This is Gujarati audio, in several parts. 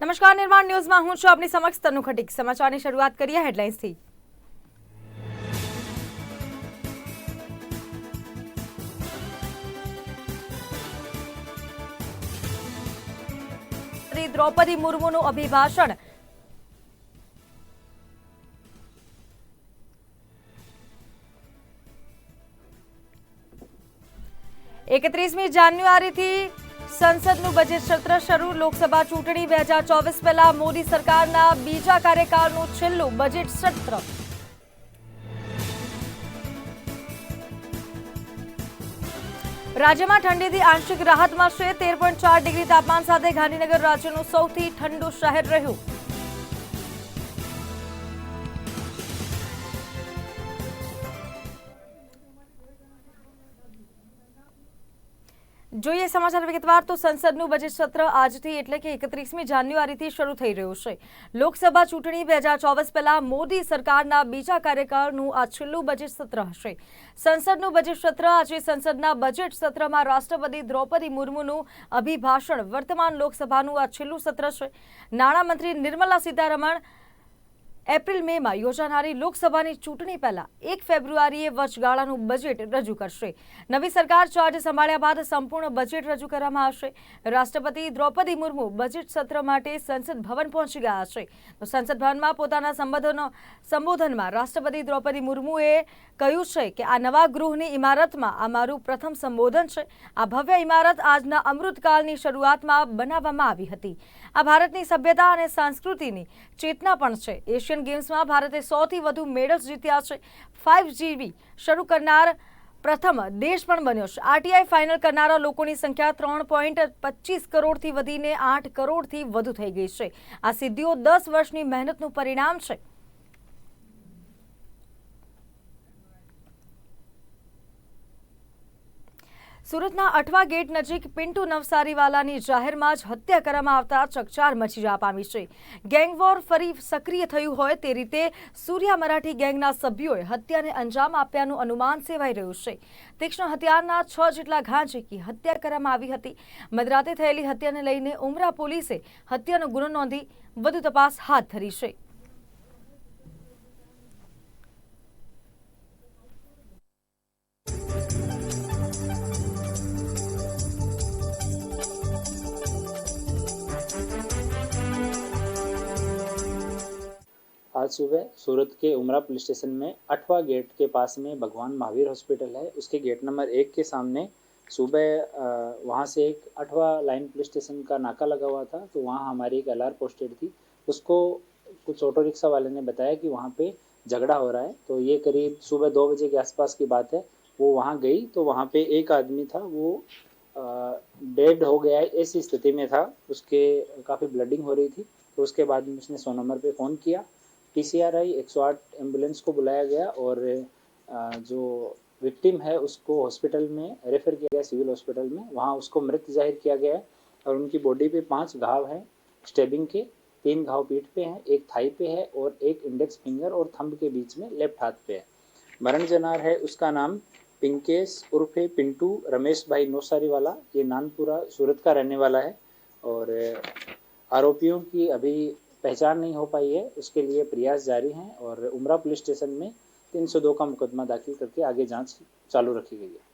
નમસ્કાર, નિર્માણ ન્યૂઝમાં હું છું આપની સમક્ષ તનુ ખટીક. સમાચારની શરૂઆત કરીએ હેડલાઇન્સથી. શ્રી દ્રૌપદી મુર્મુનું અભિભાષણ. એકત્રીસમી જાન્યુઆરીથી સંસદનું બજેટ સત્ર શરૂ. લોકસભા ચૂંટણી બે હજાર ચોવીસ પહેલા મોદી સરકારના બીજા કાર્યકાળનું છેલ્લું બજેટ સત્ર. રાજ્યમાં ઠંડીથી આંશિક રાહત મળશે. તેર પોઈન્ટ ચાર ડિગ્રી તાપમાન સાથે ગાંધીનગર રાજ્યનું સૌથી ઠંડુ શહેર રહ્યું. જોઈએ સમાચાર વિગતવાર, તો સંસદનું બજેટ સત્ર આજથી એટલે કે એકત્રીસમી જાન્યુઆરીથી શરૂ થઈ રહ્યું છે. લોકસભા ચૂંટણી બે હજાર ચોવીસ પહેલા મોદી સરકારના બીજા કાર્યકાળનું આ છેલ્લું બજેટ સત્ર હશે. સંસદનું બજેટ સત્ર આજે સંસદના બજેટ સત્રમાં રાષ્ટ્રપતિ દ્રૌપદી મુર્મુનું અભિભાષણ. વર્તમાન લોકસભાનું આ છેલ્લું સત્ર છે. નાણામંત્રી નિર્મલા સીતારમણ એપ્રિલ મેમાં યોજાનારી લોકસભાની ચૂંટણી પહેલા એક ફેબ્રુઆરીએ વચગાળાનું બજેટ રજૂ કરશે. નવી સરકાર ચાર્જ સંભાળ્યા બાદ સંપૂર્ણ બજેટ રજૂ કરવામાં આવશે. રાષ્ટ્રપતિ દ્રૌપદી મુર્મુ બજેટ સત્ર માટે સંસદ ભવન પહોંચી ગયા છે. તો સંસદ ભવનમાં પોતાના સંબોધનો, સંબોધનમાં રાષ્ટ્રપતિ દ્રૌપદી મુર્મુએ કહ્યું છે કે આ નવા ગૃહની ઇમારતમાં આ મારું પ્રથમ સંબોધન છે. આ ભવ્ય ઇમારત આજના અમૃતકાળની શરૂઆતમાં બનાવવામાં આવી હતી. આ ભારતની સભ્યતા અને સંસ્કૃતિની ચેતના પણ છે. એશિયન ગેમ્સમાં ભારતે સૌથી વધુ મેડલ્સ જીત્યા છે. ફાઇવ જીબી શરૂ કરનાર પ્રથમ દેશ પણ બન્યો છે. આરટીઆઈ ફાઇનલ કરનારા લોકોની સંખ્યા ત્રણ પોઈન્ટ પચીસ કરોડથી વધીને આઠ કરોડથી વધુ થઈ ગઈ છે. આ સિદ્ધિઓ દસ વર્ષની મહેનતનું પરિણામ છે. સુરતના અઠવા ગેટ નજીક પિન્ટુ નવસારીવાલાની જાહેરમાં જ હત્યા કરવામાં આવતા ચકચાર મચી જવા પામી છે. ગેંગવોર ફરી સક્રિય થયું હોય તે રીતે સૂર્યા મરાઠી ગેંગના સભ્યોએ હત્યાને અંજામ આપ્યાનું અનુમાન સેવાઈ રહ્યું છે. તીક્ષ્ણ હથિયારના છ જેટલા ઘા ઝીકી હત્યા કરવામાં આવી હતી. મધરાતે થયેલી હત્યાને લઈને ઉમરા પોલીસે હત્યાનો ગુનો નોંધી વધુ તપાસ હાથ ધરી છે. आज सुबह सूरत के उमरा पुलिस स्टेशन में अठवा गेट के पास में भगवान महावीर हॉस्पिटल है। उसके गेट नंबर एक के सामने सुबह वहाँ से एक अठवा लाइन पुलिस स्टेशन का नाका लगा हुआ था तो वहाँ हमारी एक एल पोस्टेड थी। उसको कुछ ऑटो रिक्शा वाले ने बताया कि वहाँ पे झगड़ा हो रहा है। तो ये करीब सुबह दो बजे के आसपास की बात है। वो वहाँ गई तो वहाँ पे एक आदमी था, वो डेड हो गया है ऐसी स्थिति में था। उसके काफ़ी ब्लडिंग हो रही थी तो उसके बाद में उसने सौ नंबर पे फ़ोन किया। टी सी आर आई एक सौ आठ एंबुलेंस को बुलाया गया और जो विक्टिम है, उसको हॉस्पिटल में रेफर किया गया सिविल हॉस्पिटल में। वहाँ उसको मृत ज़ाहिर किया गया है और उनकी बॉडी पे पाँच घाव हैं स्टेबिंग के। तीन घाव पीठ पे हैं, एक थाई पे है और एक इंडेक्स फिंगर और थंब के बीच में लेफ़्ट हाथ पे है। मरण जनार है, उसका नाम पिंकेश उर्फे पिंटू रमेश भाई नौसारी वाला ये नानपुरा सूरत का रहने वाला है और, आरोपियों की अभी पहचान नहीं हो पाई है उसके लिए प्रयास जारी हैं और उमरा पुलिस स्टेशन में 302 का मुकदमा दाखिल करके आगे जांच चालू रखी गई है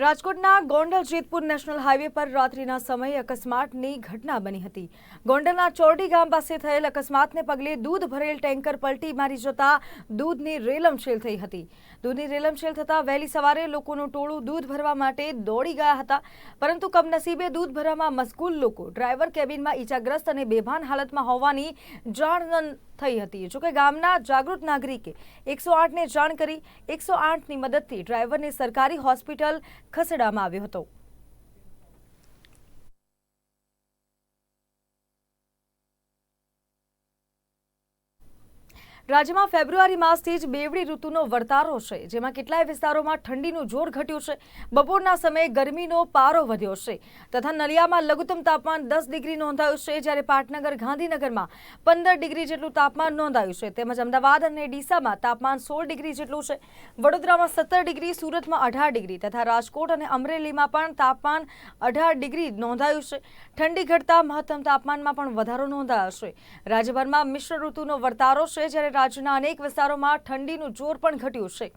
રાજકોટના ગોંડલ જેતપુર નેશનલ હાઈવે પર રાત્રિના સમયે અકસ્માતની ઘટના બની હતી. ગોંડલના ચોરડી ગામ પાસે થયેલ અકસ્માતને પગલે દૂધ ભરેલ ટેન્કર પલટી મારી જતા દૂધની રેલમછેલ થઈ હતી. દૂધની રેલમછેલ થતાં વહેલી સવારે લોકોનું ટોળું દૂધ ભરવા માટે દોડી ગયા હતા. પરંતુ કમનસીબે દૂધ ભરવામાં મશગુલ લોકો ડ્રાઈવર કેબિનમાં ઈજાગ્રસ્ત અને બેભાન હાલતમાં હોવાની જાણ થઈ હતી. જોકે ગામના જાગૃત નાગરિકે એકસો આઠને જાણ કરી, એકસો આઠની મદદથી ડ્રાઈવરને સરકારી હોસ્પિટલ ખસેડવામાં આવ્યો હતો. રાજ્યમાં ફેબ્રુઆરી માસથી જ બેવડી ઋતુનો વર્તારો છે, જેમાં કેટલાય વિસ્તારોમાં ઠંડીનું જોર ઘટ્યું છે. બપોરના સમયે ગરમીનો પારો વધ્યો છે તથા નલિયામાં લઘુત્તમ તાપમાન દસ ડિગ્રી નોંધાયું છે, જ્યારે પાટનગર, ગાંધીનગરમાં પંદર ડિગ્રી જેટલું તાપમાન નોંધાયું છે. તેમજ અમદાવાદ અને ડીસામાં તાપમાન સોળ ડિગ્રી જેટલું છે. વડોદરામાં સત્તર ડિગ્રી, સુરતમાં અઢાર ડિગ્રી તથા રાજકોટ અને અમરેલીમાં પણ તાપમાન અઢાર ડિગ્રી નોંધાયું છે. ઠંડી ઘટતા મહત્તમ તાપમાનમાં પણ વધારો નોંધાયો છે. રાજ્યભરમાં મિશ્ર ઋતુનો વર્તારો છે, જ્યારે રાજ્યના અનેક વિસ્તારોમાં ઠંડીનું જોર પણ ઘટ્યું છે.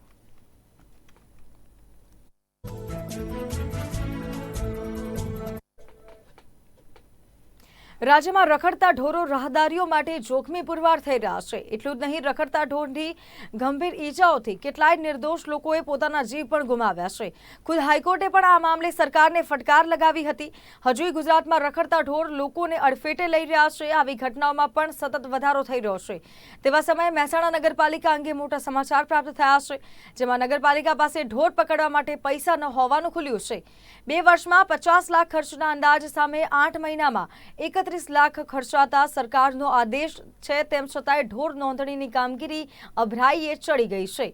રાજ્યમાં રખડતા ઢોરો રાહદારીઓ માટે જોખમી પુરવાર થઈ રહ્યા છે. એટલું જ નહીં, રખડતા ઢોરની ગંભીર ઈજાઓથી કેટલાય નિર્દોષ લોકોએ પોતાના જીવ પણ ગુમાવ્યા છે. ખુદ હાઈકોર્ટે પણ આ મામલે સરકારને ફટકાર લગાવી હતી. હજુય ગુજરાતમાં રખડતા ઢોર લોકોને અડફેટે લઈ રહ્યા છે. આવી ઘટનાઓમાં પણ સતત વધારો થઈ રહ્યો છે. તેવા સમયે મહેસાણા નગરપાલિકા અંગે મોટા સમાચાર પ્રાપ્ત થયા છે, જેમાં નગરપાલિકા પાસે ઢોર પકડવા માટે પૈસા ન હોવાનું ખુલ્યું છે. બે વર્ષમાં પચાસ લાખ ખર્ચના અંદાજ સામે આઠ મહિનામાં એકત્રીસ લાખ ખર્ચાતા સરકારનો આદેશ છે, તેમ છતાંય ઢોર નોંધણીની કામગીરી અભરાઈએ ચડી ગઈ છે.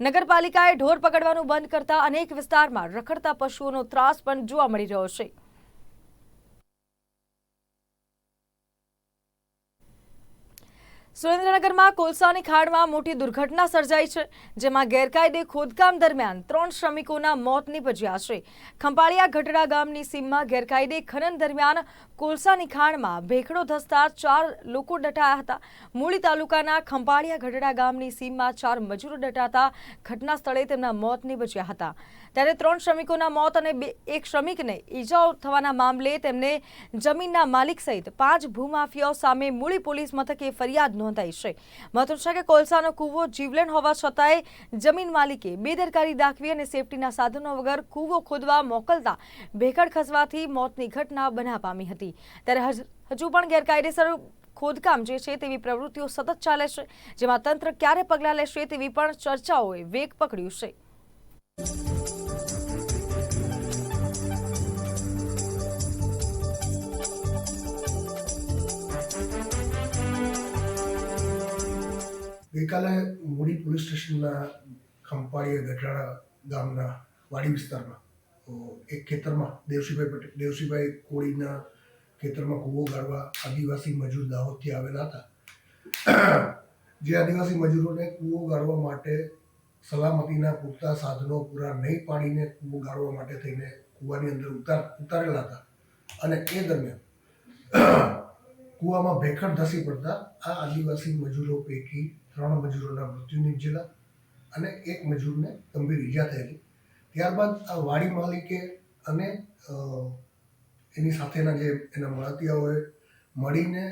નગરપાલિકાએ ઢોર પકડવાનું બંધ કરતા અનેક વિસ્તારમાં રખડતા પશુઓનો ત્રાસ પણ જોવા મળી રહ્યો છે. સુરેન્દ્રનગરમાં કોલસાની ખાડમાં મોટી દુર્ઘટના સર્જાઈ છે, જેમાં ગેરકાયદે ખોદકામ દરમિયાન ત્રણ શ્રમિકોના મોત નીપજ્યા છે. ખંપાળિયા ગઢડા ગામની સીમમાં ગેરકાયદે ખનન દરમિયાન કોલસાની ખાણમાં ભેખડો ધસતા ચાર લોકો દટાયા હતા. મૂળી તાલુકાના ખંપાળિયા ગઢડા ગામની સીમમાં ચાર મજૂરો દટાતા ઘટના સ્થળે તેમના મોત નીપજ્યા હતા. ત્યારે ત્રણ શ્રમિકોના મોત અને એક શ્રમિકને ઈજાઓ થવાના મામલે તેમને જમીનના માલિક સહિત પાંચ ભૂમાફિયાઓ સામે મૂળી પોલીસ મથકે ફરિયાદ નોંધાઈ છે. મહત્વ છે કે કોલસાનો કૂવો જીવલેણ હોવા છતાંય જમીન માલિકે બેદરકારી દાખવી અને સેફટીના સાધનો વગર કૂવો ખોદવા મોકલતા ભેખડ ખસવાથી મોતની ઘટના બના પામી હતી. ત્યારે હજુ પણ ગેરકાયદેસર ખોદકામ જે છે તેવી પ્રવૃત્તિઓ સતત ચાલે છે, જેમાં તંત્ર ક્યારે પગલાં લેશે તેવી પણ ચર્ચાઓએ વેગ પકડ્યું છે. ગઈકાલે મૂડી પોલીસ સ્ટેશનના ખંપાળીએ ગઢાડા ગામના વાડી વિસ્તારમાં એક ખેતરમાં દેવસીભાઈ પટેલ, દેવસીભાઈ કોળીના ખેતરમાં કૂવો ગાળવા આદિવાસી મજૂર દાહોદથી આવેલા હતા. જે આદિવાસી મજૂરોને કૂવો ગાળવા માટે સલામતીના પૂરતા સાધનો પૂરા નહીં પાડીને કૂવો ગાળવા માટે થઈને કૂવાની અંદર ઉતાર, ઉતારેલા હતા. અને એ દરમિયાન કૂવામાં ભેખડ ધસી પડતા આ આદિવાસી મજૂરો પૈકી ત્રણ મજૂરોના મૃત્યુ નીપજેલા અને એક મજૂરને ગંભીર ઈજા થયેલી. ત્યારબાદ આ વાડી માલિકે અને એની સાથેના જે એના મળતિયાઓએ મળીને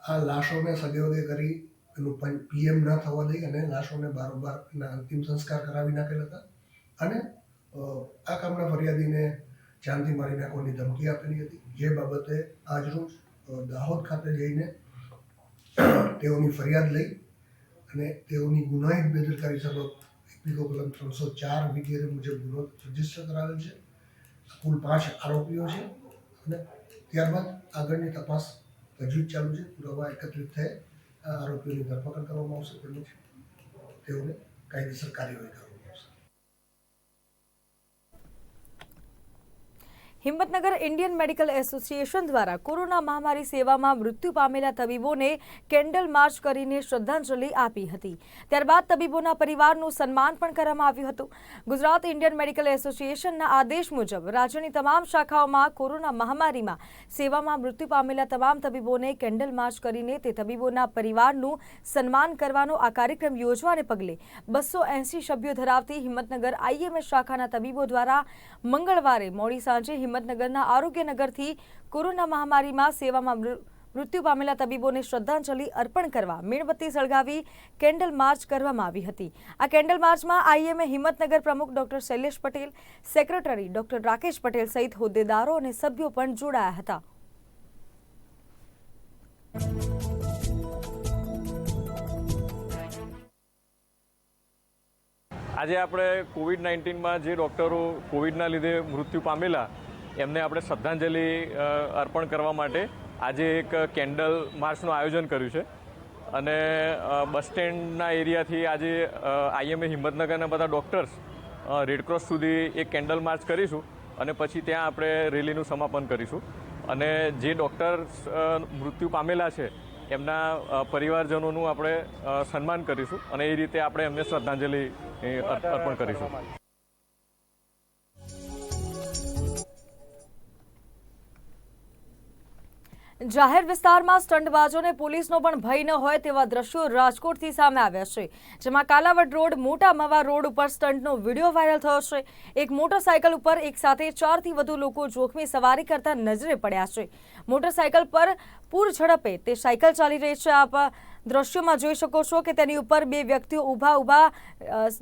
આ લાશોને સગેવગે કરી એનું પીએમ ન થવા દઈ અને લાશોને બારોબાર એના અંતિમ સંસ્કાર કરાવી નાખેલા હતા. અને આ કામના ફરિયાદીને જાનથી મારી નાખવાની ધમકી આપેલી હતી. જે બાબતે આજરોજ દાહોદ ખાતે જઈને તેઓની ફરિયાદ લઈ અને તેઓની ગુનાહિત બેદરકારી સબબ એપિકો કલમ ત્રણસો ચાર વગેરે મુજબ ગુનો રજિસ્ટર કરાવેલ છે. કુલ પાંચ આરોપીઓ છે. અને ત્યારબાદ આગળની તપાસ હજુ જ ચાલુ છે. પુરાવા એકત્રિત થયે આરોપીઓની ધરપકડ કરવામાં આવશે તેમજ તેઓને કાયદેસર કાર્યવાહી કરવામાં આવશે હિંમતનગર ઇન્ડિયન મેડિકલ એસોસિએશન દ્વારા કોરોના મહામારી સેવામાં મૃત્યુ પામેલા તબીબોને કેન્ડલ માર્ચ કરીને શ્રદ્ધાંજલિ આપી હતી. ત્યારબાદ તબીબોના પરિવારનું સન્માન પણ કરવામાં આવ્યું હતું. ગુજરાત ઇન્ડિયન મેડિકલ એસોસિએશનના આદેશ મુજબ રાજ્યની તમામ શાખાઓમાં કોરોના મહામારીમાં સેવામાં મૃત્યુ પામેલા તમામ તબીબોને કેન્ડલ માર્ચ કરીને તે તબીબોના પરિવારનું સન્માન કરવાનો આ કાર્યક્રમ યોજવાને પગલે બસો એંસી સભ્યો ધરાવતી હિંમતનગર આઈએમએસ શાખાના તબીબો દ્વારા મંગળવારે મોડી સાંજે હિંમતનગરના આરોગ્યનગરથી કોરોના મહામારીમાં સેવામાં મૃત્યુ પામેલા તબીબોને શ્રદ્ધાંજલિ અર્પણ કરવા મીણબત્તી સળગાવી કેન્ડલ માર્ચ કરવામાં આવી હતી. આ કેન્ડલ માર્ચમાં આઈએમએ હિંમતનગર પ્રમુખ doctor Shailesh Patel, secretary doctor Rakesh Patel સહિત હોદ્દેદારો અને સભ્યો પણ જોડાયા હતા. આજે આપણે કોવિડ નાઇન્ટીનમાં જે ડૉક્ટરો કોવિડના લીધે મૃત્યુ પામેલા એમને આપણે શ્રદ્ધાંજલિ અર્પણ કરવા માટે આજે એક કેન્ડલ માર્ચનું આયોજન કર્યું છે. અને બસ સ્ટેન્ડના એરિયાથી આજે આઈએમએ હિંમતનગરના બધા ડૉક્ટર્સ રેડક્રોસ સુધી એક કેન્ડલ માર્ચ કરીશું અને પછી ત્યાં આપણે રેલીનું સમાપન કરીશું. અને જે ડૉક્ટર્સ મૃત્યુ પામેલા છે, એમના પરિવારજનોનું આપણે સન્માન કરીશું અને એ રીતે આપણે એમને શ્રદ્ધાંજલિ અર્પણ કરીશું. જાહેર વિસ્તારમાં સ્ટંટબાજોને પોલીસનો પણ ભય ન હોય તેવા દ્રશ્યો રાજકોટથી સામે આવ્યા છે, જેમાં કાલાવડ રોડ, મોટા મવા રોડ ઉપર સ્ટંટનો વીડિયો વાયરલ થયો છે. એક મોટરસાયકલ ઉપર એક સાથે ચારથી વધુ લોકો જોખમી સવારી કરતા નજરે પડ્યા છે. મોટરસાયકલ પર પૂર ઝડપે તે સાયકલ ચાલી રહી છે. આપ દ્રશ્યોમાં જોઈ શકો છો કે તેની ઉપર બે વ્યક્તિઓ ઊભા ઊભા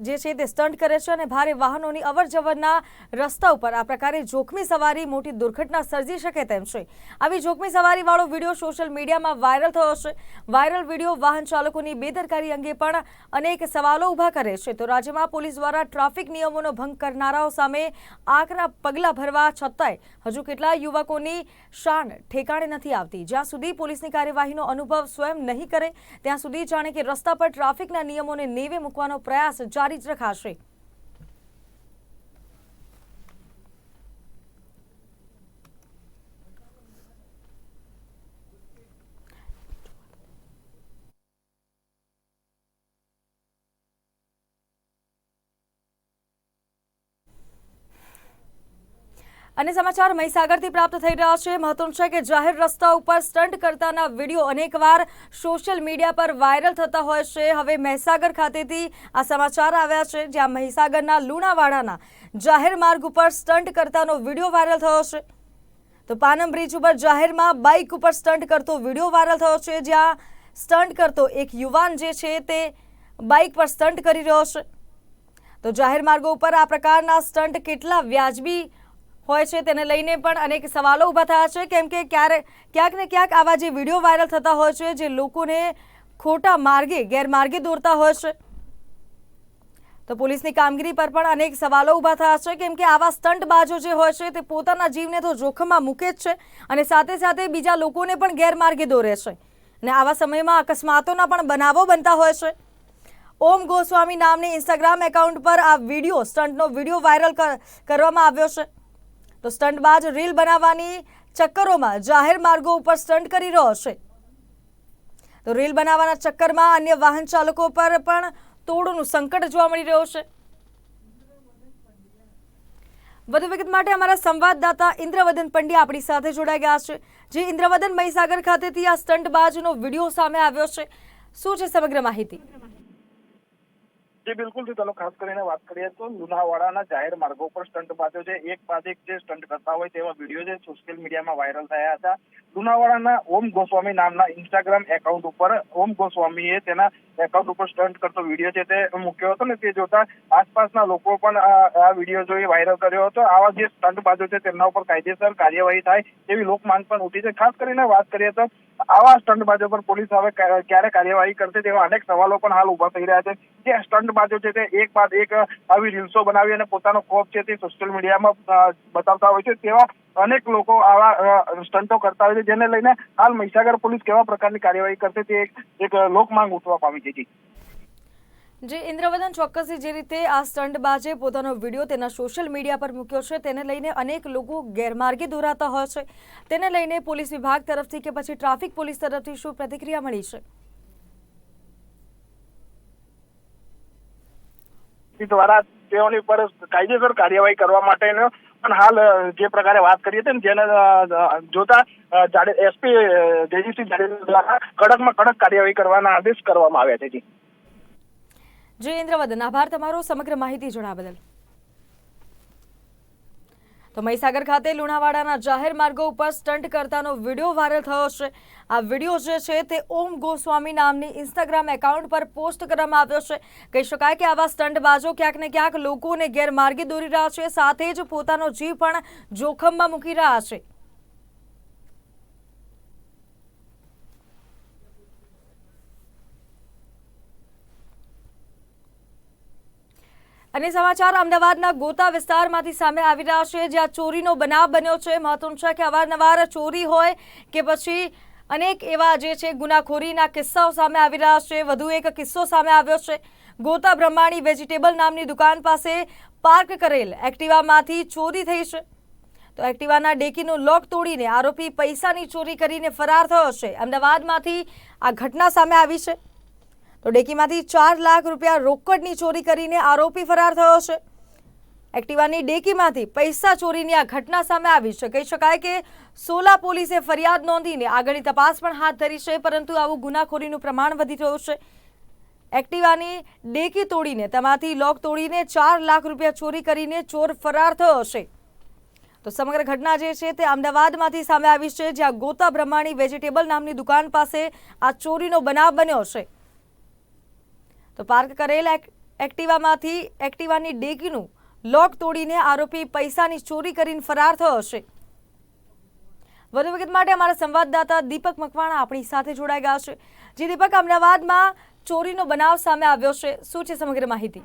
જે છે તે સ્ટન્ટ કરે છે અને ભારે વાહનોની અવર જવરના રસ્તા ઉપર આ પ્રકારે જોખમી સવારી, મોટી દુર્ઘટના સર્જી શકે તેમ છે. આવી જોખમી સવારીવાળો વીડિયો સોશિયલ મીડિયામાં વાયરલ થયો છે. વાયરલ વીડિયો વાહન ચાલકોની બેદરકારી અંગે પણ અનેક સવાલો ઊભા કરે છે. તો રાજ્યમાં પોલીસ દ્વારા ટ્રાફિક નિયમોનો ભંગ કરનારાઓ સામે આકરા પગલાં ભરવા છતાંય હજુ કેટલા યુવકોની શાન ઠેકાણે નથી આવતી. જ્યાં સુધી પોલીસની કાર્યવાહીનો અનુભવ સ્વયં નહીં કરે ત્યાં સુધી જાણે કે રસ્તા પર ટ્રાફિકના નિયમોને નેવે મૂકવાનો પ્રયાસ જારી જ રખાશે. અને સમાચાર મહીસાગરથી પ્રાપ્ત થઈ રહ્યા છે. મહત્વનું છે કે જાહેર રસ્તા ઉપર સ્ટન્ટ કરતાના વીડિયો અનેકવાર સોશિયલ મીડિયા પર વાયરલ થતા હોય છે. હવે મહીસાગર ખાતેથી આ સમાચાર આવ્યા છે, જ્યાં મહીસાગરના લુણાવાડાના જાહેર માર્ગ ઉપર સ્ટન્ટ કરતાનો વીડિયો વાયરલ થયો છે. તો પાનમ બ્રિજ ઉપર જાહેરમાં બાઇક ઉપર સ્ટન્ટ કરતો વીડિયો વાયરલ થયો છે, જ્યાં સ્ટન્ટ કરતો એક યુવાન જે છે તે બાઇક પર સ્ટન્ટ કરી રહ્યો છે. તો જાહેર માર્ગો ઉપર આ પ્રકારના સ્ટન્ટ કેટલા વ્યાજબી હોય છે તેને લઈને પણ અનેક સવાલો ઊભા થયા છે. કેમ કે ક્યારે ક્યાંક ને ક્યાંક આવા જે વીડિયો વાયરલ થતા હોય છે, જે લોકોને ખોટા માર્ગે, ગેરમાર્ગે દોરતા હોય છે. તો પોલીસની કામગીરી પર પણ અનેક સવાલો ઊભા થયા છે. કેમ કે આવા સ્ટંટબાજો જે હોય છે, તે પોતાના જીવને તો જોખમમાં મૂકે જ છે અને સાથે સાથે બીજા લોકોને પણ ગેરમાર્ગે દોરે છે. અને આવા સમયમાં અકસ્માતોના પણ બનાવો બનતા હોય છે. ઓમ ગોસ્વામી નામની ઇન્સ્ટાગ્રામ એકાઉન્ટ પર આ વીડિયો સ્ટન્ટનો વીડિયો વાયરલ કરવામાં આવ્યો છે. તો સ્ટંટબાજ રીલ બનાવવાની ચક્કરોમાં જાહેર માર્ગો ઉપર સ્ટંટ કરી રહ્યો છે. તો રીલ બનાવવાના ચક્કરમાં અન્ય વાહન ચાલકો પર પણ તોડનું સંકટ જોવા મળી રહ્યો છે. વધુ વિગત માટે અમારા સંવાદદાતા ઇન્દ્રવદન પંડ્યા આપણી સાથે જોડાઈ ગયા છે. જે ઇન્દ્રવદન મહીસાગર ખાતેથી આ સ્ટંટબાજનો વીડિયો સામે આવ્યો છે. શું છે સમગ્ર માહિતી? જી, બિલકુલ ચાલો, ખાસ કરીને વાત કરીએ તો લુણાવાડાના જાહેર માર્ગો પર સ્ટન્ટ બાજો છે. એક બાદ જે સ્ટંટ કરતા હોય તેવા વીડિયો છે સોશિયલ મીડિયામાં વાયરલ થયા હતા. લુણાવાડાના ઓમ ગોસ્વામી નામના ઇન્સ્ટાગ્રામ એકાઉન્ટ ઉપર ઓમ ગોસ્વામીએ તેના એકાઉન્ટ ઉપર સ્ટન્ટ કરતો વીડિયો છે તે મૂક્યો હતો ને તે જોતા આસપાસના લોકો પણ આ વીડિયો જોઈ વાયરલ કર્યો હતો. આવા જે સ્ટન્ટ બાજો છે તેમના ઉપર કાયદેસર કાર્યવાહી થાય તેવી લોકમાંગ પણ ઉઠી છે. ખાસ કરીને વાત કરીએ તો આવા સ્ટન્ટ બાજુ પર પોલીસ હવે ક્યારે કાર્યવાહી કરશે તેવા અનેક સવાલો પણ હાલ ઊભા થઈ રહ્યા છે. જે સ્ટન્ટ બાજો છે તે એક બાદ એક આવી રીલ્સો બનાવી અને પોતાનો કોપ છે તે સોશિયલ મીડિયામાં બતાવતા હોય છે તેવા અનેક લોકો આવા અ, સ્ટન્ટો કરતા હોય છે જેને લઈને હાલ મહીસાગર પોલીસ કેવા પ્રકારની કાર્યવાહી કરશે તે એક લોકમાંગ ઉઠવા પામી છે જે. ઇન્દ્રવદન ચોક્કસથી જે રીતે આ સ્ટંટબાજે પોતાનો વીડિયો તેના સોશિયલ મીડિયા પર મૂક્યો છે તેને લઈને અનેક લોકો ગેરમાર્ગે દોરાતા હોય છે. તેને લઈને પોલીસ વિભાગ તરફથી કે પછી ટ્રાફિક પોલીસ તરફથી શું પ્રતિક્રિયા મળી છે? દ્વારા તેઓની પર કાયદેસર કાર્યવાહી કરવા માટેનો પણ હાલ જે પ્રકારે વાત કરી હતી જેને જોતા એસપી જયજીતસિંહ જાડેજા દ્વારા કડકમાં કડક કાર્યવાહી કરવાના આદેશ કરવામાં આવ્યા છે જી. જે ઇન્દ્રવદન આભાર તમારો, સમગ્ર માહિતી જોડા બદલ. તો મહીસાગર ખાતે લુણાવાડાના જાહેર માર્ગો ઉપર સ્ટન્ટ કરતાનો વીડિયો વાયરલ થયો છે. આ વીડિયો જે છે તે ઓમ ગોસ્વામી નામની ઇન્સ્ટાગ્રામ એકાઉન્ટ પર પોસ્ટ કરવામાં આવ્યો છે. કહી શકાય કે આવા સ્ટંટબાજો ક્યાંક ને ક્યાંક લોકોને ગેરમાર્ગે દોરી રહ્યા છે, સાથે જ પોતાનો જીવ પણ જોખમમાં મૂકી રહ્યા છે. અને સમાચાર અમદાવાદના ગોતા વિસ્તારમાંથી સામે આવી રહ્યા છે, જ્યાં ચોરીનો બનાવ બન્યો છે. મહત્વનું છે કે અવારનવાર ચોરી હોય કે પછી અનેક એવા જે છે ગુનાખોરીના કિસ્સાઓ સામે આવી રહ્યા છે. વધુ એક કિસ્સો સામે આવ્યો છે. ગોતા બ્રહ્માણી વેજીટેબલ નામની દુકાન પાસે પાર્ક કરેલ એક્ટિવામાંથી ચોરી થઈ છે. તો એક્ટિવાના ડેકીનું લોક તોડીને આરોપી પૈસાની ચોરી કરીને ફરાર થયો છે. અમદાવાદમાંથી આ ઘટના સામે આવી છે. તો ડેકીમાંથી ચાર લાખ રૂપિયા રોકડની ચોરી કરીને આરોપી ફરાર થયો છે. એક્ટિવાની ડેકીમાંથી પૈસા ચોરીની આ ઘટના સામે આવી છે. કહી શકાય કે સોલા પોલીસે ફરિયાદ નોંધીને આગળની તપાસ પણ હાથ ધરી છે, પરંતુ આવું ગુનાખોરીનું પ્રમાણ વધી રહ્યું છે. એક્ટિવાની ડેકી તોડીને, તેમાંથી લોક તોડીને ચાર લાખ રૂપિયા ચોરી કરીને ચોર ફરાર થયો છે. તો સમગ્ર ઘટના જે છે તે અમદાવાદમાંથી સામે આવી છે, જ્યાં ગોતા બ્રહ્માણી વેજીટેબલ નામની દુકાન પાસે આ ચોરીનો બનાવ બન્યો છે. તો પાર્ક કરેલ એક્ટિવામાંથી, એક્ટિવાની ડેકીનું લોક તોડીને આરોપી પૈસાની ચોરી કરીને ફરાર થયો છે. વધુ વિગત માટે અમારા સંવાદદાતા દીપક મકવાણા આપણી સાથે જોડાઈ ગયા છે. જે દીપક, અમદાવાદમાં ચોરીનો બનાવ સામે આવ્યો છે. શું છે સમગ્ર માહિતી?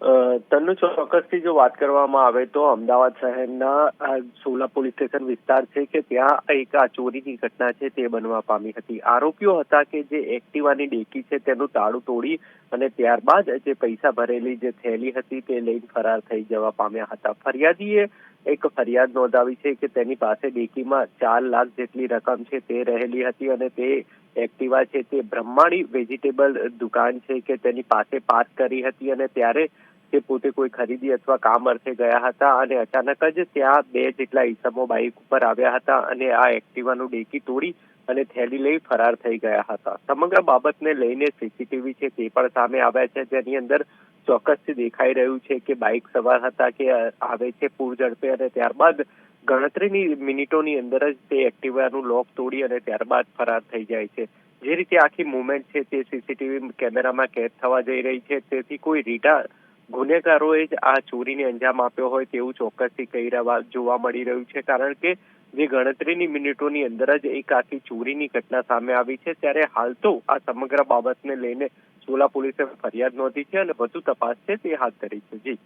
તનુ ચોક્કસથી જો વાત કરવામાં આવે તો અમદાવાદ શહેરના સોલા પોલીસ સ્ટેશન વિસ્તાર છે કે ત્યાં એક આ ચોરીની ઘટના છે તે બનવા પામી હતી. આરોપીઓ હતા કે જે એક્ટિવાની ડેકી છે તેનું તાળું તોડી અને ત્યારબાદ જે પૈસા ભરેલી જે થેલી હતી તે લઈને ફરાર થઈ જવા પામ્યા હતા. ફરિયાદીએ એક ફરિયાદ નોંધાવી છે કે તેની પાસે ડેકીમાં ચાર લાખ જેટલી રકમ છે તે રહેલી હતી અને તે એક્ટિવા છે તે બ્રહ્માણી વેજીટેબલ દુકાન છે કે તેની પાસે પાર્ક કરી હતી અને ત્યારે તે પોતે કોઈ ખરીદી અથવા કામ અર્થે ગયા હતા અને અચાનક જ ત્યાં બે જેટલા ઈસમો બાઇક ઉપર આવ્યા હતા અને આ એક્ટિવાનું ડેકી તોડી અને થેલી લઈ ફરાર થઈ ગયા હતા. સમગ્ર બાબતને લઈને સીસીટીવી છે તે પણ સામે આવ્યા છે. જેની અંદર ચોક્કસથી દેખાઈ રહ્યું છે કે બાઇક સવાર હતા કે આવે છે પૂર ઝડપે અને ત્યારબાદ ગણતરીની મિનિટોની અંદર જ તે એક્ટિવાનું લોક તોડી અને ત્યારબાદ ફરાર થઈ જાય છે. જે રીતે આખી મુવમેન્ટ છે તે સીસીટીવી કેમેરામાં કેદ થવા જઈ રહી છે. તેથી કોઈ રીટા ગુનેગારોએ જ આ ચોરીને અંજામ આપ્યો હોય તેવું ચોક્કસથી કહી રહ્યા જોવા મળી રહ્યું છે. કારણ કે જે ગણતરીની મિનિટોની અંદર જ એક આખી ચોરીની ઘટના સામે આવી છે, ત્યારે હાલ તો આ સમગ્ર બાબતને લઈને સોલા પોલીસે ફરિયાદ નોંધી છે અને વધુ તપાસ છે તે હાથ ધરી છે. જી.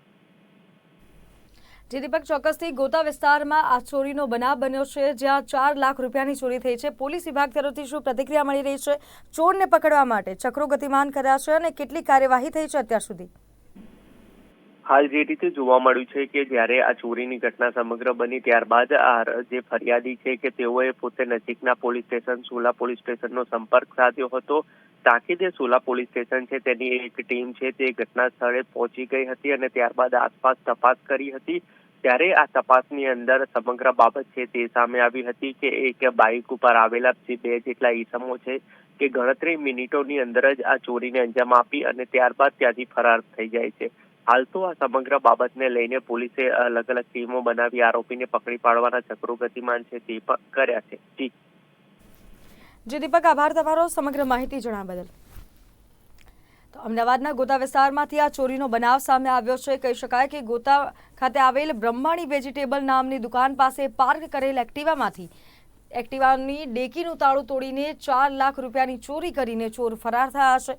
જે, દીપક, ચોક્કસથી ગોતા વિસ્તારમાં આ ચોરીનો બનાવ બન્યો છે, જ્યાં ચાર લાખ રૂપિયાની ચોરી થઈ છે. પોલીસ વિભાગ તરફથી શું પ્રતિક્રિયા મળી રહી છે? ચોરને પકડવા માટે ચક્રો ગતિમાન કર્યા છે અને કેટલી કાર્યવાહી થઈ છે અત્યાર સુધી? હાલ જે રીતે જોવા મળ્યું છે કે જ્યારે આ ચોરીની ઘટના સમગ્ર બની ત્યારબાદ આ જે ફરિયાદી છે કે તેઓએ પોતે નજીકના પોલીસ સ્ટેશન, સોલા પોલીસ સ્ટેશનનો સંપર્ક સાધ્યો હતો. તાકીદે સોલા પોલીસ સ્ટેશન છે તેની એક ટીમ છે તે ઘટના સ્થળે પહોંચી ગઈ હતી અને ત્યારબાદ આસપાસ તપાસ કરી હતી. ત્યારે આ તપાસની અંદર સમગ્ર બાબત છે તે સામે આવી હતી કે એક બાઇક ઉપર આવેલા જે બે જેટલા ઈસમો છે કે ગણતરી મિનિટોની અંદર જ આ ચોરીને અંજામ આપી અને ત્યારબાદ ત્યાંથી ફરાર થઈ જાય છે. હાલ તો આ સમગ્ર બાબતને લઈને પોલીસે અલગ અલગ ટીમો બનાવી આરોપીને પકડી પાડવાના ચક્રો ગતિમાન છે તે કર્યા છે. જી. દીપક, આભાર તમારો સમગ્ર માહિતી જણાવવા બદલ. તો અમદાવાદના ગોતા વિસ્તારમાંથી આ ચોરીનો બનાવ સામે આવ્યો છે. કહી શકાય કે ગોતા ખાતે આવેલ બ્રહ્માણી વેજીટેબલ નામની દુકાન પાસે પાર્ક કરેલ એક્ટિવામાંથી એક્ટિવાની ડેકીનું તાળું તોડીને ચાર લાખ રૂપિયાની ચોરી કરીને ચોર ફરાર થયા છે.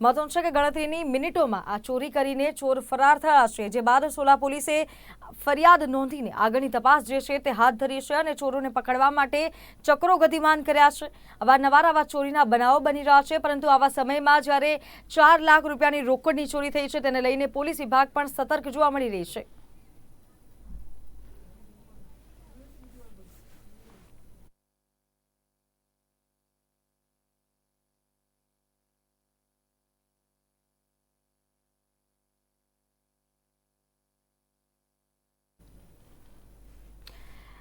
મહત્વનું છે કે ગણતરીની મિનિટોમાં આ ચોરી કરીને ચોર ફરાર થયા છે. જે બાદ સોલા પોલીસે ફરિયાદ નોંધીને આગળની તપાસ જે છે તે હાથ ધરી છે અને ચોરોને પકડવા માટે ચક્રો ગતિમાન કર્યા છે. અવારનવાર આવા ચોરીના બનાવો બની રહ્યા છે, પરંતુ આવા સમયમાં જ્યારે ચાર લાખ રૂપિયાની રોકડની ચોરી થઈ છે, તેને લઈને પોલીસ વિભાગ પણ સતર્ક જોવા મળી રહી છે.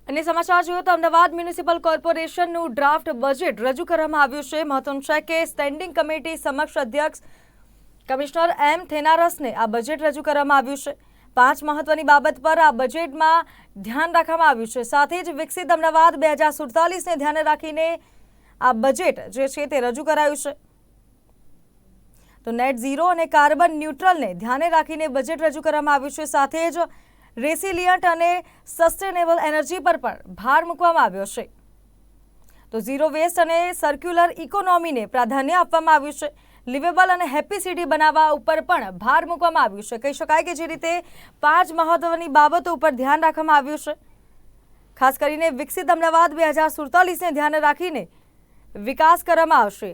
અને સમાચાર જોયો તો અમદાવાદ મ્યુનિસિપલ કોર્પોરેશનનું ડ્રાફ્ટ બજેટ રજૂ કરવામાં આવ્યું છે. મહત્વનું છે કે સ્ટેન્ડિંગ કમિટી સમક્ષ અધ્યક્ષ કમિશનર એમ થેનારસને આ બજેટ રજૂ કરવામાં આવ્યું છે. પાંચ મહત્વની બાબત પર આ બજેટમાં ધ્યાન રાખવામાં આવ્યું છે. સાથે જ વિકસિત અમદાવાદ બે હજાર સુડતાલીસને ધ્યાને રાખીને આ બજેટ જે છે તે રજૂ કરાયું છે. તો નેટ ઝીરો અને કાર્બન ન્યુટ્રલને ધ્યાને રાખીને બજેટ રજૂ કરવામાં આવ્યું છે. સાથે જ રેસિલિયન્ટ અને સસ્ટેનેબલ એનર્જી પર પણ ભાર મૂકવામાં આવ્યો છે. તો ઝીરો વેસ્ટ અને સર્ક્યુલર ઇકોનોમીને પ્રાધાન્ય આપવામાં આવ્યું છે. લિવેબલ અને હેપી સિટી બનાવવા ઉપર પણ ભાર મૂકવામાં આવ્યું છે. કહી શકાય કે જે રીતે પાંચ મહત્વની બાબતો ઉપર ધ્યાન રાખવામાં આવ્યું છે. ખાસ કરીને વિકસિત અમદાવાદ બે હજાર સુડતાલીસને ધ્યાને રાખીને વિકાસ કરવામાં આવશે.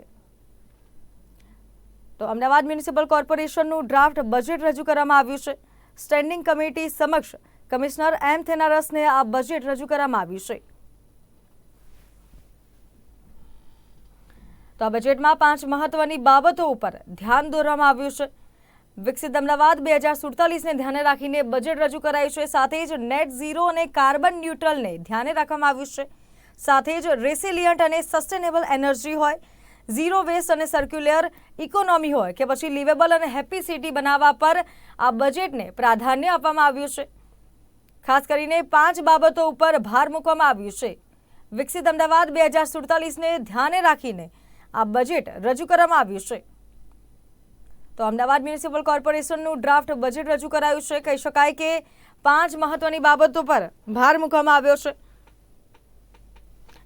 તો અમદાવાદ મ્યુનિસિપલ કોર્પોરેશનનું ડ્રાફ્ટ બજેટ રજૂ કરવામાં આવ્યું છે. સ્ટેન્ડિંગ કમિટી સમક્ષ કમિશનર એમ થેનારસને આ બજેટ રજૂ કરવામાં આવ્યું છે. તો આ બજેટમાં પાંચ મહત્વની બાબતો ઉપર ધ્યાન દોરવામાં આવ્યું છે. વિકસિત અમદાવાદ બે હજાર સુડતાલીસને ધ્યાને રાખીને બજેટ રજૂ કરાયું છે. સાથે જ નેટ ઝીરો અને કાર્બન ન્યુટ્રલને ધ્યાને રાખવામાં આવ્યું છે. સાથે જ રેસિલિયન્ટ અને સસ્ટેનેબલ એનર્જી હોય. ઝીરો વેસ્ટ અને સર્ક્યુલર ઇકોનોમી હોય કે પછી લિવેબલ અને હેપી સિટી બનાવવા પર આ બજેટને પ્રાધાન્ય આપવામાં આવ્યું છે. ખાસ કરીને પાંચ બાબતો ઉપર ભાર મૂકવામાં આવ્યું છે. વિકસિત અમદાવાદ બે હજાર સુડતાલીસને ધ્યાને રાખીને આ બજેટ રજૂ કરવામાં આવ્યું છે. તો અમદાવાદ મ્યુનિસિપલ કોર્પોરેશનનું ડ્રાફ્ટ બજેટ રજૂ કરાયું છે. કહી શકાય કે પાંચ મહત્વની બાબતો પર ભાર મૂકવામાં આવ્યો છે.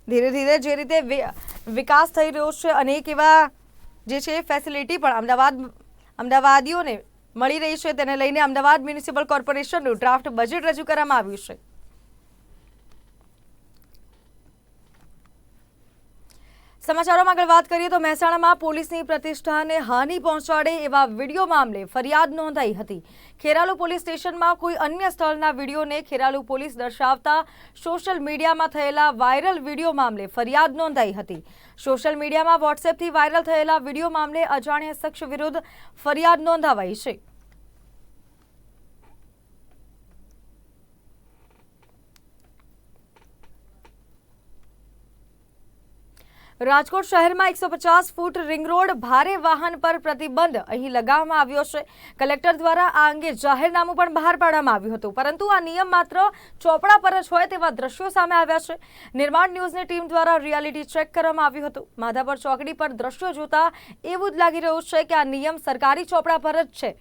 ધીરે ધીરે જે રીતે વિકાસ થઈ રહ્યો છે, અનેક એવા જે છે ફેસિલિટી પણ અમદાવાદ, અમદાવાદીઓને મળી રહી છે. તેને લઈને અમદાવાદ મ્યુનિસિપલ કોર્પોરેશનનું ડ્રાફ્ટ બજેટ રજૂ કરવામાં આવ્યું છે. સમાચારોમાં આગળ વાત કરીએ તો મહેસાણામાં પોલીસની પ્રતિષ્ઠાને હાનિ પહોંચાડે એવા વીડિયો મામલે ફરિયાદ નોંધાઈ હતી. ખેરાલુ પોલીસ સ્ટેશનમાં કોઈ અન્ય સ્થળના વિડીયોને ખેરાલુ પોલીસ દર્શાવતા સોશિયલ મીડિયામાં થયેલા વાયરલ વીડિયો મામલે ફરિયાદ નોંધાઈ હતી. સોશિયલ મીડિયામાં વોટ્સએપથી વાયરલ થયેલા વીડિયો મામલે અજાણ્યા શખ્સ વિરુદ્ધ ફરિયાદ નોંધાવાઈ છે. રાજકોટ શહેરમાં એકસો પચાસ ફૂટ રિંગ રોડ ભારે વાહન પર પ્રતિબંધ અહીં લગાવવામાં આવ્યો છે. કલેક્ટર દ્વારા આ અંગે જાહેરનામું પણ બહાર પાડવામાં આવ્યું હતું. પરંતુ આ નિયમ માત્ર ચોપડા પર જ હોય તેવા દ્રશ્યો સામે આવ્યા છે. નિર્માણ ન્યૂઝની ટીમ દ્વારા રિયાલિટી ચેક કરવામાં આવ્યું હતું. માધાપર ચોકડી પર દ્રશ્યો જોતા એવું જ લાગી રહ્યું છે કે આ નિયમ સરકારી ચોપડા પર જ છે.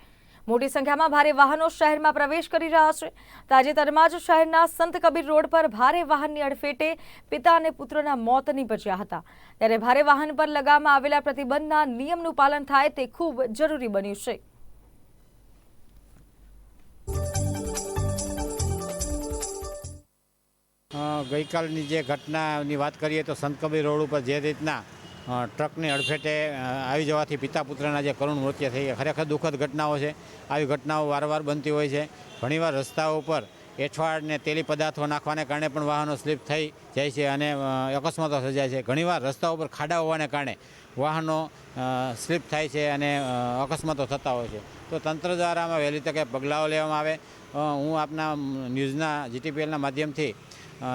મોટી સંખ્યામાં ભારે વાહનો શહેરમાં પ્રવેશ કરી રહ્યા છે. તાજેતરમાં જ શહેરના સંત કબીર રોડ પર ભારે વાહનની અડફેટે પિતા અને પુત્રના મોત નીપજ્યા હતા. ત્યારે ભારે વાહન પર લગાવવામાં આવેલા પ્રતિબંધના નિયમનું પાલન થાય તે ખૂબ જરૂરી બન્યું છે. ગઈકાલની જે ઘટનાની વાત કરીએ તો સંત કબીર રોડ ઉપર જે રીતના ટ્રકની અડફેટે આવી જવાથી પિતા પુત્રના જે કરુણ મૃત્યુ થઈ ખરેખર દુઃખદ ઘટનાઓ છે. આવી ઘટનાઓ વારંવાર બનતી હોય છે. ઘણીવાર રસ્તાઓ ઉપર એઠવાડ ને તેલી પદાર્થો નાખવાને કારણે પણ વાહનો સ્લીપ થઈ જાય છે અને અકસ્માતો સર્જાય છે. ઘણીવાર રસ્તા ઉપર ખાડા હોવાને કારણે વાહનો સ્લીપ થાય છે અને અકસ્માતો થતા હોય છે. તો તંત્ર દ્વારા આમાં વહેલી તકે પગલાઓ લેવામાં આવે. હું આપના ન્યૂઝના, જીટીપીએલના માધ્યમથી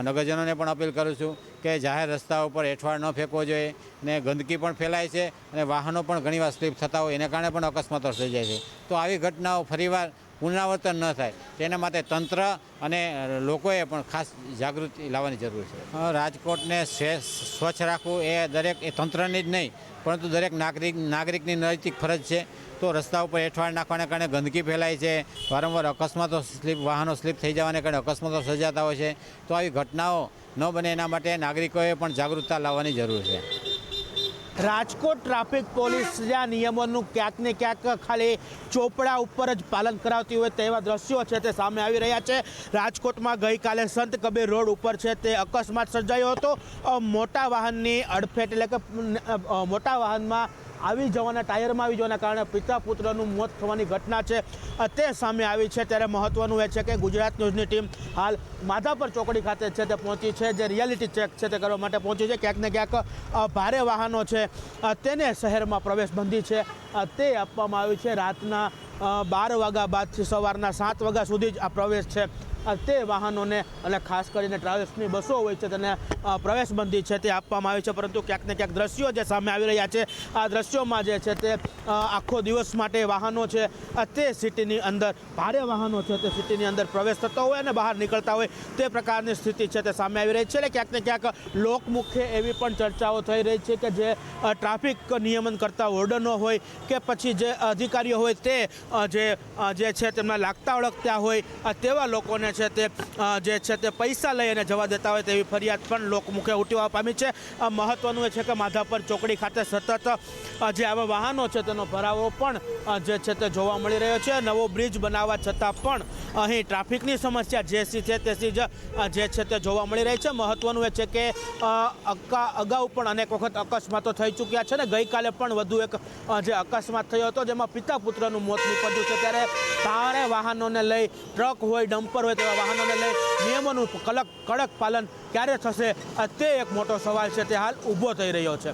નગરજનોને પણ અપીલ કરું છું કે જાહેર રસ્તા ઉપર એઠવાડ ન ફેંકવો જોઈએ ને ગંદકી પણ ફેલાય છે અને વાહનો પણ ઘણીવાર સ્લીપ થતા હોય એને કારણે પણ અકસ્માતો સર્જાય છે. તો આવી ઘટનાઓ ફરીવાર પુનરાવર્તન ન થાય. તેના માટે તંત્ર અને લોકોએ પણ ખાસ જાગૃતિ લાવવાની જરૂર છે. રાજકોટને સ્વચ્છ રાખવું એ દરેક, એ તંત્રની જ નહીં, પરંતુ દરેક નાગરિક, નાગરિકની નૈતિક ફરજ છે. તો રસ્તા ઉપર એઠવાડ નાખવાને કારણે ગંદકી ફેલાય છે. વારંવાર અકસ્માતો સ્લીપ, વાહનો સ્લીપ થઈ જવાને કારણે અકસ્માતો સર્જાતા હોય છે. તો આવી ઘટનાઓ ન બને એના માટે નાગરિકોએ પણ જાગૃતતા લાવવાની જરૂર છે. રાજકોટ ટ્રાફિક પોલીસ જે નિયમોનું ક્યાંક ને ક્યાંક ખાલી ચોપડા ઉપર જ પાલન કરાવતી હોય તેવા દ્રશ્યો છે તે સામે આવી રહ્યા છે. રાજકોટમાં ગઈકાલે સંત કબીર રોડ ઉપર છે તે અકસ્માત સર્જાયો હતો. મોટા વાહનની અડફેટ એટલે કે મોટા વાહનમાં આવી જવાના ટાયરમાં આવી જવાના કારણે પિતા પુત્રનું મોત થવાની ઘટના છે. તે સામે આવી છે. ત્યારે મહત્વનું એ છે કે ગુજરાત ન્યૂઝની ટીમ હાલ માધાપર ચોકડી ખાતે છે તે પહોંચી છે. જે રિયાલિટી ચેક છે તે કરવા માટે પહોંચી છે. ક્યાંક ને ક્યાંક ભારે વાહનો છે. તેને શહેરમાં પ્રવેશ બંધી છે. તે આપવામાં આવી છે. રાતના બાર વાગ્યા બાદથી સવારના સાત વાગ્યા સુધી જ આ પ્રવેશ છે. તે વાહનોને અને ખાસ કરીને ટ્રાવેલ્સની બસો હોય છે તેને પ્રવેશબંધી છે તે આપવામાં આવી છે, પરંતુ ક્યાંક ને ક્યાંક દ્રશ્યો જે સામે આવી રહ્યા છે, આ દ્રશ્યોમાં જે છે તે આખો દિવસ માટે વાહનો છે તે સિટીની અંદર ભારે વાહનો છે તે સિટીની અંદર પ્રવેશ થતો હોય અને બહાર નીકળતા હોય તે પ્રકારની સ્થિતિ છે તે સામે આવી રહી છે. એટલે ક્યાંક ને ક્યાંક લોકમુખે એવી પણ ચર્ચાઓ થઈ રહી છે કે જે ટ્રાફિક નિયમન કરતા ઓર્ડરનો હોય કે પછી જે અધિકારીઓ હોય તે જે જે છે તેમના લાગતા ઓળખતા હોય તેવા લોકોને છે તે જે છે તે પૈસા લઈ અને જવા દેતા હોય તેવી ફરિયાદ પણ લોકમુખે ઉઠવા પામી છે. મહત્વનું એ છે કે માધાપર ચોકડી ખાતે સતત જે આવા વાહનો છે તેનો ભરાવો પણ જે છે તે જોવા મળી રહ્યો છે. નવો બ્રિજ બનાવવા છતાં પણ અહીં ટ્રાફિકની સમસ્યા જેસી છે તેસી જ જે છે તે જોવા મળી રહી છે. મહત્વનું એ છે કે અગાઉ પણ અનેક વખત અકસ્માતો થઈ ચૂક્યા છે ને ગઈકાલે પણ વધુ એક જે અકસ્માત થયો હતો જેમાં પિતા પુત્રનું મોત નીપજ્યું છે. ત્યારે ભારે વાહનોને લઈ ટ્રક હોય, ડમ્પર હોય તેવા વાહનોને લઈ નિયમોનું કડક કડક પાલન ક્યારે થશે? તે એક મોટો સવાલ છે, તે હાલ ઊભો થઈ રહ્યો છે.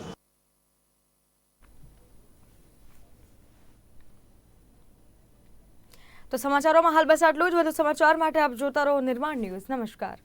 તો સમાચારોમાં હાલ બસ આટલું જ. વધુ સમાચાર માટે આપ જોતા રહો નિર્માણ ન્યૂઝ. નમસ્કાર.